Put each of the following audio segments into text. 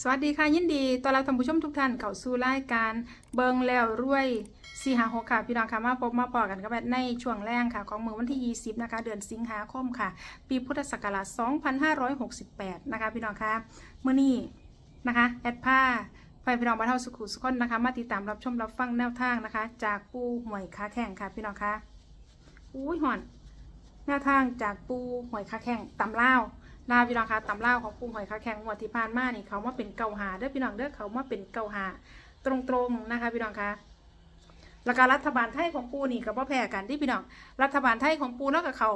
สวัสดีค่ะยินดีต้อนรับท่านผู้ชมทุกท่านเข้าสู่รายการเบิงแล้วรวยสี่หาหกค่ะพี่น้องค่ะมาพบมาปอกันกับในช่วงแรกค่ะ ของมือวันที่ 20 นะคะ เดือนสิงหาคมค่ะ ปีพุทธศักราช 2568 นะคะ พี่น้องค่ะเมื่อนี้นะคะ แอดผ้าไฟพี่น้องบ้านเฮาสุขุสุขคนนะคะ มาติดตามรับชมรับฟังแนวทางนะคะ จากปูหวยค้าแข่งค่ะ พี่น้องค่ะอุ้ยหอนแนวทางจากปูหวยค้าแข่งตำเล่าว ลาพี่น้องคะตำเล่าของปูหอยคาแข่งงวดที่ผ่านมานี่เขามาเป็นเกาหาเด้อพี่น้องเด้อเขามาเป็นเกาหาตรงๆนะคะ พี่น้องคะแล้วก็รัฐบาลไทยของปูนี่กับพ่อแพ้กันที่พี่น้องรัฐบาลไทยของปูแล้วกับเขา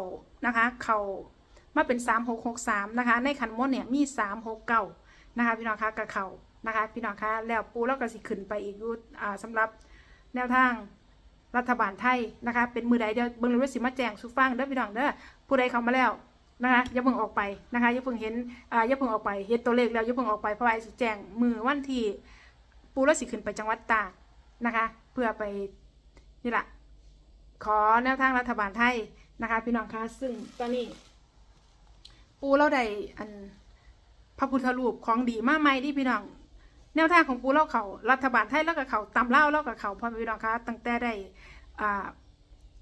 นะคะ เขามาเป็นสามหกหกสามนะคะ ในขันมดเนี่ยมีสามหกเก้านะคะ พี่น้องคะกับเขานะคะ พี่น้องคะแล้วปูแล้วก็สิขึ้นไปอีกยุอ่าสำหรับแนวทางรัฐบาลไทยนะคะ เป็นมือใดเดียวเบิ่งเลยว่าสิมาแจงสุฟังเด้อพี่น้องเด้อผู้ใดเข้ามาแล้ว นะคะอย่าเพิ่งออกไปนะคะอย่าเพิ่งเห็นอ่าอย่าเพิ่งออกไปเห็นตัวเลขแล้วอย่าเพิ่งออกไปเพราะไอ้สิแจ้งมือวันที่ปูรสิขึ้นไปจังหวัดตากนะคะ เพื่อไปนี่แหละขอแนวทางรัฐบาลไทยนะคะ พี่น้องคะซึ่งตอนนี้ ปูเราได้อันพระพุทธรูปของดีมากไหมที่พี่น้องแนวทางของปูเล่าเขารัฐบาลไทยแล้วกับเขาตำเล่าเล่ากับเขาพ่อพี่น้องคะตั้งแต่ได้อ่า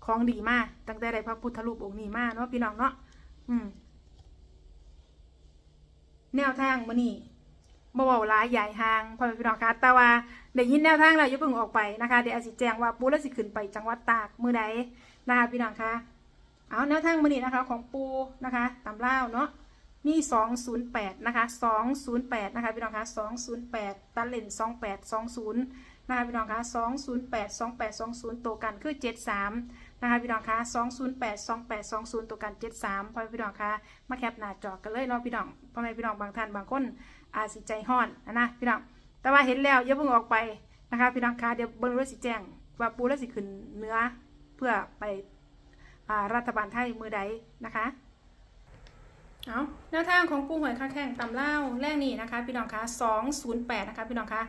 ของดีมากตั้งแต่ได้พระพุทธรูปองค์นี้มากเนาะพี่น้องเนาะ อืม แนวทางมื้อนี้บ่เว้าหลายใหญ่ห่างพ่อแม่พี่น้องคะแต่ว่าได้ยินแนวทางแล้วอย่าเพิ่งออกไปนะคะเดี๋ยวอาจสิแจ้งว่าปูแล้วสิขึ้นไปจังหวัดตากมื้อใดนะคะพี่น้องคะเอาแนวทางมื้อนี้นะคะ ของปูนะคะตำเล่าเนาะมี208นะคะ208นะคะพี่น้องคะ208ตัดเลน2820นะคะพี่น้องคะ208 2820ตัวกันคือ73 นะคะพี่น้องคะ208 2820 ตัวกัน 73พ่อแม่พี่น้องคะมาแคปหน้าจอกันเลยเนาะพี่น้องพ่อแม่พี่น้องบางท่านบางคนอาจสิใจห้อนนะนะพี่น้องแต่ว่าเห็นแล้วอย่าเพิ่งออกไปนะคะพี่น้องคะเดี๋ยวเบิ่งรู้สิแจ้งว่าปูแล้วสิขึ้นเนื้อเพื่อไปอารัฐบาลไทยมือใดนะคะเอาแนวทางของปูหวยค่าแข่งตำเล่าแรกนี่นะคะพี่น้องคะ208นะคะพี่น้องคะ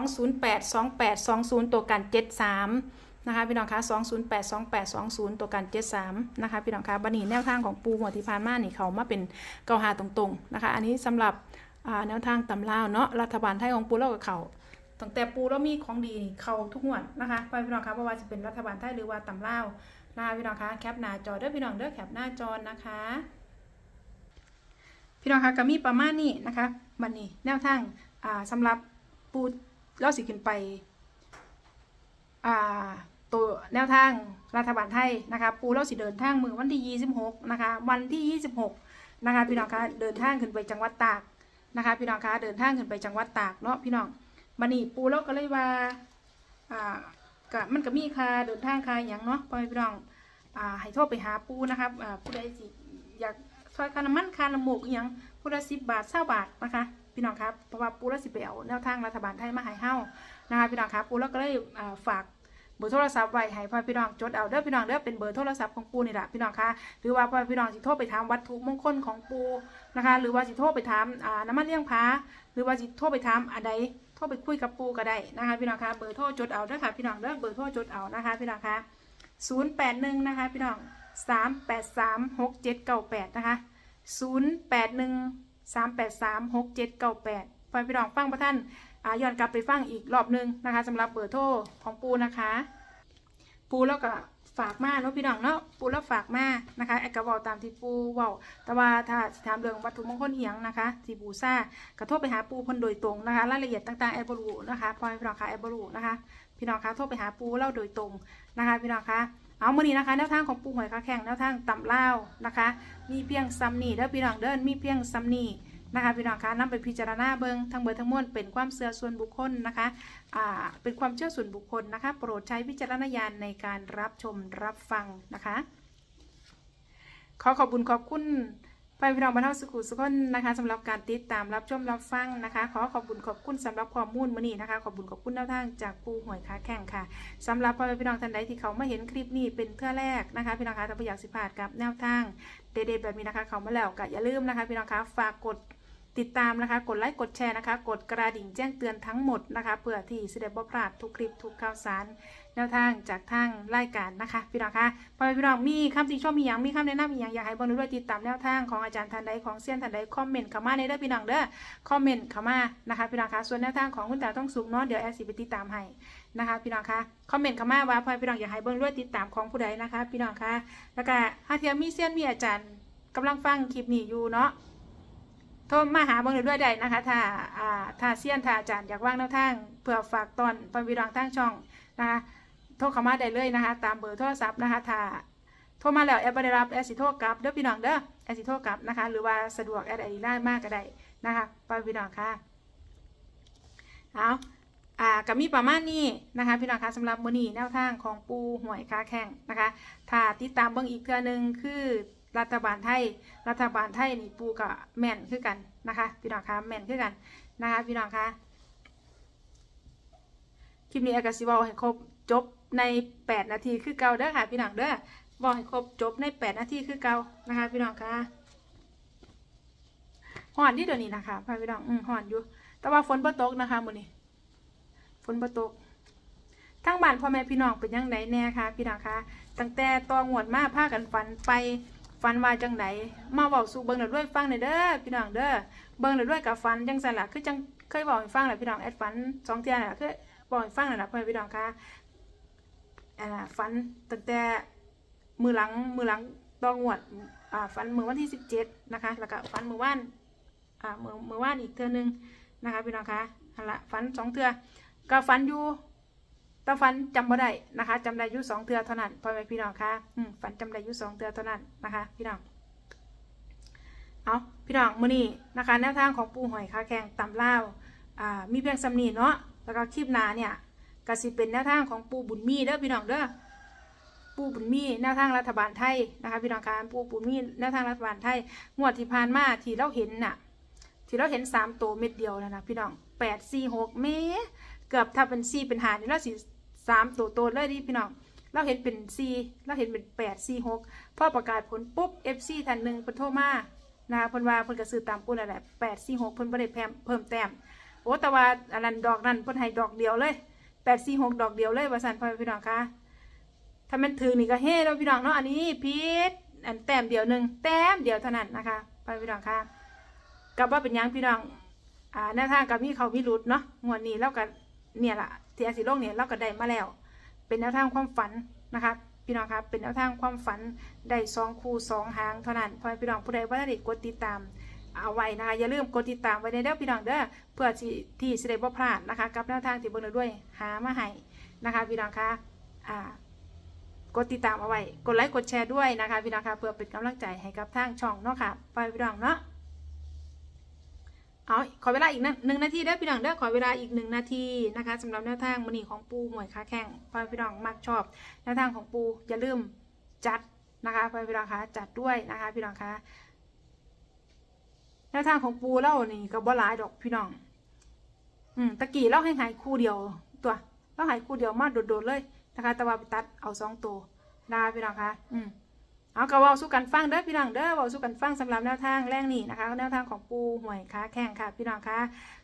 208 28 20 ตัวกัน 73 นะคะพี่น้องคะ208 28 20 ตัวกัน 73 นะคะพี่น้องคะบันนี้แนวทางของปูหัวที่พานมานี่เขามาเป็นเกาหาตรงๆนะคะ อันนี้สำหรับแนวทางตำเล่าเนาะรัฐบาลไทยของปูเล่ากับเขาตั้งแต่ปูแล้วมีของดีนี่เขาทุกงวดนะคะไปพี่น้องคะว่าจะเป็นรัฐบาลไทยหรือว่าตำเล่านะคะพี่น้องคะแคปหน้าจอเด้อพี่น้องเด้อแคปหน้าจอนะคะพี่น้องคะก็มีประมาณนี้นะคะมันนี่แนวทางอ่าสำหรับปูเล่าสิขึ้นไป ตัวแนวทางรัฐบาลไทยนะคะปูเล่าสิเดินทางมือวันที่ 26นะคะวันที่ 26นะคะพี่น้องคะเดินทางขึ้นไปจังหวัดตากนะคะพี่น้องคะเดินทางขึ้นไปจังหวัดตากเนาะพี่น้องมันนี่ปูเล่าก็เลยว่าอ่าก็มันก็มีค่าเดินทางค่าอย่างเนาะพ่อพี่น้องอ่าให้โทรไปหาปูนะคะอ่าผู้ใดสิอยากซอยคาน้ำมันคาน้ำมูกอหยังผู้ละสิบบาทเศร้าบาทนะคะ พี่น้องครับเพราะว่าปูละสิไปเอาแนวทางรัฐบาลไทยมาให้เฮานะคะพี่น้องครับปูและก็เลยฝากเบอร์โทรศัพท์ไว้ให้พ่อพี่น้องจดเอาเด้อพี่น้องเด้อเป็นเบอร์โทรศัพท์ของปูนี่แหละพี่น้องคะหรือว่าพ่อพี่น้องสิโทรไปถามวัตถุมงคลของปูนะคะ หรือว่าสิโทรไปถามน้ำมันเลี้ยงพาหรือว่าสิโทรไปถามอะไรโทรไปคุยกับปูก็ได้นะคะพี่น้องคะเบอร์โทรจดเอาเด้อค่ะพี่น้องเด้อเบอร์โทรจดเอานะคะพี่น้องคะศูนย์แปดหนึ่งนะคะพี่น้องสามแปดสามหกเจ็ดเก้าแปดนะคะศูนย์แปดหนึ่ง สามแปดสามหกเจ็ดเก้าแปดไปพี่น้องฟังประท่านย้อนกลับไปฟังอีกรอบหนึงนะคะสำหรับเบอร์โทรของปูนะคะ ปูแล้วก็ฝากมาเนาะพี่น้องเนาะปูแล้วฝากมานะคะแอกกระบอกตามที่ปูว่าแต่ว่าถ้าสิถามเรื่องวัตถุมงคลเหียงนะคะที่ปูซ่ากระโทรไปหาปูพนโดยตรงนะคะรายละเอียดต่างๆแอบรูนะคะพอพี่น้องคะแอบบรูนะคะ พี่น้องคะโทรไปหาปูเล่าโดยตรงนะคะ พี่น้องคะ เอามื่อนี้นะคะแนวทางของปูหอยคาแข่งแนวทางตำเล่านะคะ มีเพียงซัมนี่เด้อพี่น้องเดินมีเพียงซัมนี่นะคะพี่น้องคะนำไปพิจารณาเบิงทั้งเบิดทั้งมวลเป็นความเสื่อส่วนบุคคลนะคะอ่าเป็นความเชื่อส่วนบุคคลนะคะ โปรดใช้วิจารณญาณในการรับชมรับฟังนะคะ ขอขอบคุณขอบคุณ ไปพี่น้องบรรเทาสุขุสุขนนะคะสำหรับการติดตามรับชมรับฟังนะคะ ขอขอบคุณขอบคุณสำหรับข้อมูลมื้อนี้นะคะ ขอบคุณขอบคุณแนวทางจากปูหวยค้าแข่งค่ะสำหรับพ่อพี่น้องท่านใดที่เขามาเห็นคลิปนี้เป็นเทื่อแรกนะคะพี่น้องคะถ้าไม่อยากสิพลาดกับแนวทางเด็ดๆแบบนี้นะคะ เขามาแล้วก็อย่าลืมนะคะ พี่น้องคะฝากกด ติดตามนะคะ กดไลค์ กดแชร์นะคะ กดกระดิ่งแจ้งเตือนทั้งหมดนะคะเพื่อที่จะได้บ่พลาดทุกคลิปทุกข่าวสารแนวทางจากทางรายการนะคะพี่น้องคะพอพี่น้องมีคำติชมมีอย่างมีคำแนะนำมีอย่างอยากให้บิ่งด้วยติดตามแนวทางของอาจารย์ทันใดของเซียนทันใดคอมเมนต์เข้ามาในเด้อพี่น้องเด้อคอมเมนต์เข้ามานะคะพี่น้องคะส่วนแนวทางของคุณตาต้องสุกเนาะเดี๋ยวแอดสิไปติดตามให้นะคะพี่น้องคะคอมเมนต์เข้ามาว่าพอพี่น้องอยากให้เบิ่งด้วยติดตามของผู้ใดนะคะ พี่น้องคะแล้วก็ถ้าเทียมมีเซียนมีอาจารย์กำลังฟังคลิปนี้อยู่เนาะ โทรมาหาเบิ่งได้ด้วยได้นะคะ ถ้าอ่าถ้าเซียนถ้าอาจารย์อยากว่างแนวทางเพื่อฝากตอนตอนวิดองทางช่องนะคะโทรเข้ามาได้เลยนะคะ ตามเบอร์โทรศัพท์นะคะถ้าโทรมาแล้วแอดบ่ได้รับแอดสิโทรกลับเด้อพี่น้องเด้อแอดสิโทรกลับนะคะ หรือว่าสะดวกแอดไอดีไลน์มากก็ได้นะคะไปพี่น้องค่ะเอาอ่าก็มีประมาณนี้นะคะพี่น้องคะสำหรับมื้อนี้แนวทางของปูหวยค้าแข่งนะคะ ถ้าติดตามเบิ่งอีกเทื่อนึงคือ รัฐบาลไทย รัฐบาลไทยนี่ปูกับแม่นคือกันนะคะ พี่น้องคะแม่นคือกันนะคะ พี่น้องคะคลิปนี้อากาศิเวาให้ครบจบใน 8 นาทีคือเก่าเด้อค่ะ พี่น้องเด้อบอกให้ครบจบใน 8 นาทีคือเก่านะคะ พี่น้องคะห่อนที่เดี๋ยวนี้นะคะพี่น้องอืมห่อนอยู่ แต่ว่าฝนบ่ตกนะคะมื้อนี้ฝนบ่ตกทั้งบ้านพ่อแม่พี่น้องเป็นยังไงแน่คะพี่น้องคะตั้งแต่ตองหวดมาพากันฝันไป ฝันว่าจังไดมาเว้าสู่เบิ่งแล้วด้วยฟังหน่อยเด้อพี่น้องเด้อเบิ่งแล้วด้วยกับฝันจังซั่นล่ะคือจังเคยบอกให้ฟังแหละพี่น้องแอดฝันสองเทื่อน่ะคือบอกให้ฟังนั่นล่ะพ่อพี่น้องคะอ่าฝันตั้งแต่มือหลังมือหลังตองหวดอ่าฝันมือวันที่17นะคะแล้วก็ฝันมือวานอ่ามือมือวานอีกเทื่อนึงนะคะพี่น้องคะนั่นละฟันสองเทื่อก็ฝันอยู่ แต่ฝันจำบ่ได้นะคะจำได้ยู่สองเทือเท่านั้นพ่อแม่พี่น้องคะอืมฝันจำได้ยู่สองเทือเท่านั้นนะคะ พี่น้องเอาพี่น้องมื้อนี้นะคะแนวทางของปูหอยคาแข่งตำล่าวอ่ามีเพียงสำนีเนาะแล้วก็คลิปนาเนี่ยก็สิเป็นแนวทางของปูบุญมีเด้อพี่น้องเด้อปูบุญมีแนวทางรัฐบาลไทยนะคะพี่น้องคะปูบุญมีแนวทางรัฐบาลไทยงวดที่ผ่านมาที่เราเห็นน่ะที่เราเห็นสามตัวเม็ดเดียวนะนะพี่น้องแปดสี่หกเมเกือบถ้าเป็นสี่เป็นหานี่เราสิ สามตัวโตเลยดิพี่น้องเราเห็นเป็นสี่เราเห็นเป็นแปดสี่หกพอประกาศผลปุ๊บเอฟซีทันหนึ่งเพิ่นโทรมานะคะเพิ่นว่าเพิ่นก็ซื้อตามปุ้นนั่นแหละแปดสี่หกเพิ่นบ่ได้เพิ่มเพิ่มแต้มโอ้แต่ว่าอันนั้นดอกนั้นเพิ่นให้ดอกเดียวเลยแปดสี่หกดอกเดียวเลยว่าสั่นพ่อพี่น้องคะถ้ามันถือนี่ก็เฮ้แล้วพี่น้องเนาะอันนี้พีดอันแต้มเดียวหนึ่งแต้มเดียวเท่านั้นนะคะพ่อพี่น้องคะกับว่าเป็นยังพี่น้องอ่าแนวทางกับมีเขามีรุดเนาะงวดนี้เราก็เนี่ยล่ะ ที่อาศิโลกเนี่ยเราก็ได้มาแล้ว เป็นแนวทางความฝันนะคะพี่น้องครับเป็นแนวทางความฝันได้สองคู่สองหางเท่านั้นพอพี่น้องผู้ใดว่าได้กดติดตามเอาไว้นะคะอย่าลืมกดติดตามไว้ในเด้อพี่น้องเด้อเพื่อที่ที่สิได้บ่พลาดนะคะ กับแนวทางที่เบิ่งด้วยหามาให้นะคะพี่น้องคะอ่ากดติดตามเอาไว้ กดไลค์กดแชร์ด้วยนะคะพี่น้องคะเพื่อเป็นกำลังใจให้กับทางช่องเนาะค่ะไปพี่น้องเนาะ เอาขอเวลาอีกหนึ่งนาทีเด้พี่น้องเด้อขอเวลาอีกหนึ่งนาทีนะคะสำหรับแนวทางมันีของปูหมวยค้าแข่งพ่อพี่น้องมักชอบแนวทางของปูอย่าลืมจัดนะคะพ่อพี่น้องคะจัดด้วยนะคะพี่น้องคะแนวทางของปูเล่านี่ก็บ่หลายดอกพี่น้อง อืมตะกี้เล่าให้หายคู่เดียวตัวเล่าหายคู่เดียวมาโดดๆเลยนะคะ แต่ว่าไปตัดเอาสองตัวนะคะพี่น้องคะอืม เอากระว่าสู้กันฟังเด้อพี่น้องเด้อว่าสู้กันฟังสำหรับแนวทางแรกนี่นะคะแนวทางของปูหวยค้าแข่งค่ะพี่น้องคะ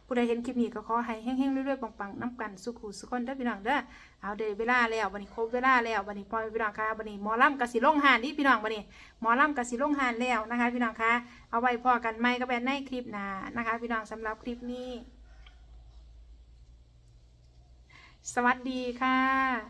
ผู้ใดเห็นคลิปนี้ก็ขอให้แห้งๆเรื่อยๆปังๆน้ำกันสุขุสุขคนเด้อพี่น้องเด้อเอาเดเวลาแล้ววันนี้ครบเวลาแล้ววันนี้พอพี่น้องคะวันนี้หมอลำกสิลงหานนี่พี่น้องวันนี้หมอลำกสิลงหานแล้วนะคะ พี่น้องคะเอาไว้พอกันไหมก็เป็นในคลิปหน้านะคะ พี่น้องสำหรับคลิปนี้ สวัสดีค่ะ